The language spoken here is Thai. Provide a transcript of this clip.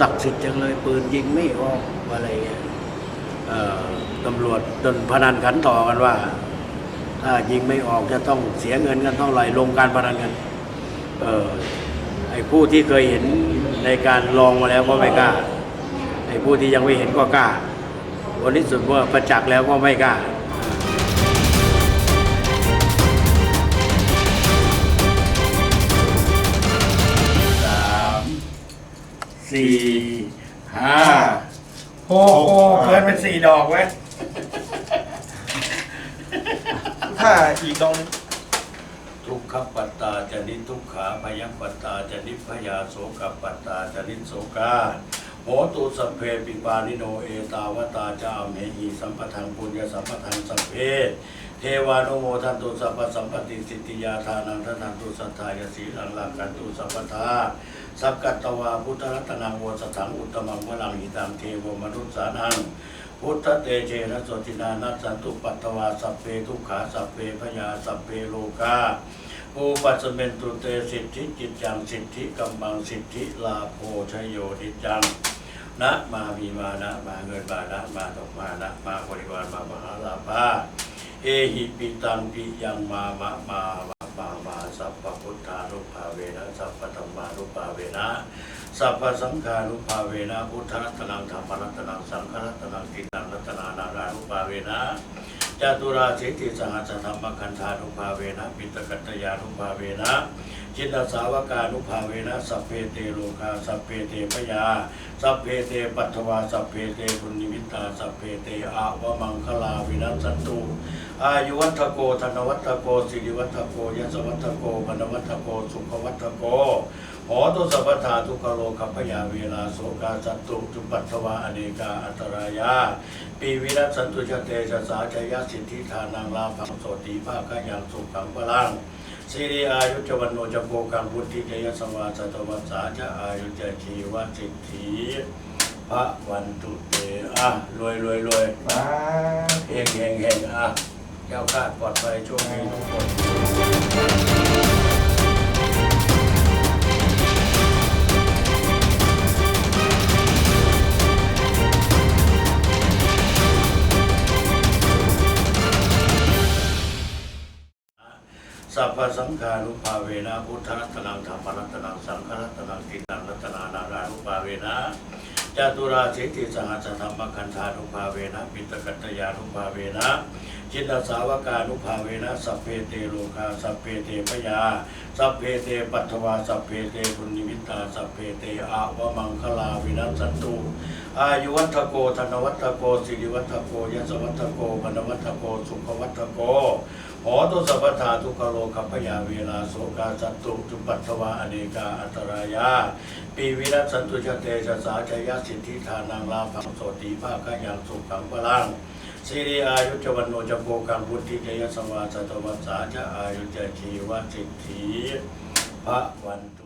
สกัดสิทธิ์จังเลยปืนยิงไม่ออกอะไรเงี้ยตำรวจจนพนันขันต่อกันว่า ถ้ายิงไม่ออกจะต้องเสียเงินกันเท่าไหร่ลงการพนันกันเออไอ้ผู้ที่เคยเห็นในการลองมาแล้วก็ไม่กล้าไอ้ผู้ที่ยังไม่เห็นก็กล้าวันนี้สุดว่าประจักษ์แล้วก็ไม่กล้า สี่ห้าโอ้โหเกินเป็นสี่ดอกเว้ยถ้าอีกดอกหนึงทุกขปัตตาจะนิทุกขาพยัปปัตตาจะนิพยาโสกปัตตาจะนิโสกาโหตุสัพเพปิปานิโนเอตาวตาจามเหหีสัมปทังปุญญสัมปทังสัพเพ เทวานุโมทันตุสัพพสัมปติสิทธิยาทานังทันตุสัทธายสีหลังหลังกันตุสัพพทาสักกัตตวาพุทธรัตนังวสถังอุตมังวลังหิตังเทวมนุษสานังพุทธเตเชนะสตินานัสสันตุปัตตวาสัพเพทุกขาสัพเพพยาสัพเพโลกาภูปัสเมนตุเตสิทธิจิตจังสิทธิกัมมังสิทธิลาโภชโยนิจจังนะมามีมานะมาเงินมานะมาดอกมานะมาบริวารมามหาลาภา เอหิปิตังปิยังมามะมามามามาสัพพพุทธานุภาเวนะสัพพธรรมานุภาเวนะสัพพสังฆานุภาเวนะพุทธรัตนังธรรมรัตนังสังฆรัตนังกินังรัตนานารานุภาเวนะ จตุราเสติสหัสธรรมคันธานุภาเวนะปิตกัตตยานุภาเวนะจิตตสาวกานุภาเวนะสัพเพเตโลกาสัพเพเตพยาสัพเพเตปัทวาสัพเพเตปุณิมิตาสัพเพเตอาวมังคลาวินัสตุอายุวัฒโกธนวัฒโกสิริวัฒโกยสวัฒโกมนวัฒโกสุขวัฒโก อตุสัพพทาทุกขโลกัพยาเวลาโสกาสัตตุจุปัตถวาอเนกาอันตรายาปีวิรัตสันตุชเตชะสาชยสิทธิทานังลาภังโสติภาคยังสุขังพลังสิริอายุจวันโนจโกกังพุทธิเจยสวาสตวัสสาจะอายุจชีวสิทธิพระวันตุเตอะรวยรวยรวยมาเฮงเฮงเฮงอะแก้วคลาดปลอดภัยโชคดีทุกคน สัพสังฆานุภาเวนะพุทธรัตนังธรรมรัตนังสังฆรัตนังกินังรัตนานารานุภาเวนะจตุราสิทธิสหัสธรรมคันธานุภาเวนะปิตกัตยานุภาเวนะจิตตสาวกานุภาเวนะสัพเพเตโลกาสัพเพเตพยาสัพเพเตปัทถวาสัพเพเตปุณิมิตาสัพเพเตอาวมังคลาวินัสสันตุอายุวัฒโกธนวัฒโกสิริวัฒโกยสวัฒโกมนวัฒโกสุขวัฒโก หอตุสัพพทาทุกขโลกัพยาเวลาโสกาสัตตุจุปัตถวาอเนกาอัตรายาปีวิรัตสันตุชเตชะสาชยสิทธิทานังลาภังโสติภาคยังสุขังพลังสิริอายุจวันโนจโกกังพุทธิเจยสวาสตวัสสาจะอายุจชีวสิทธิพระวันต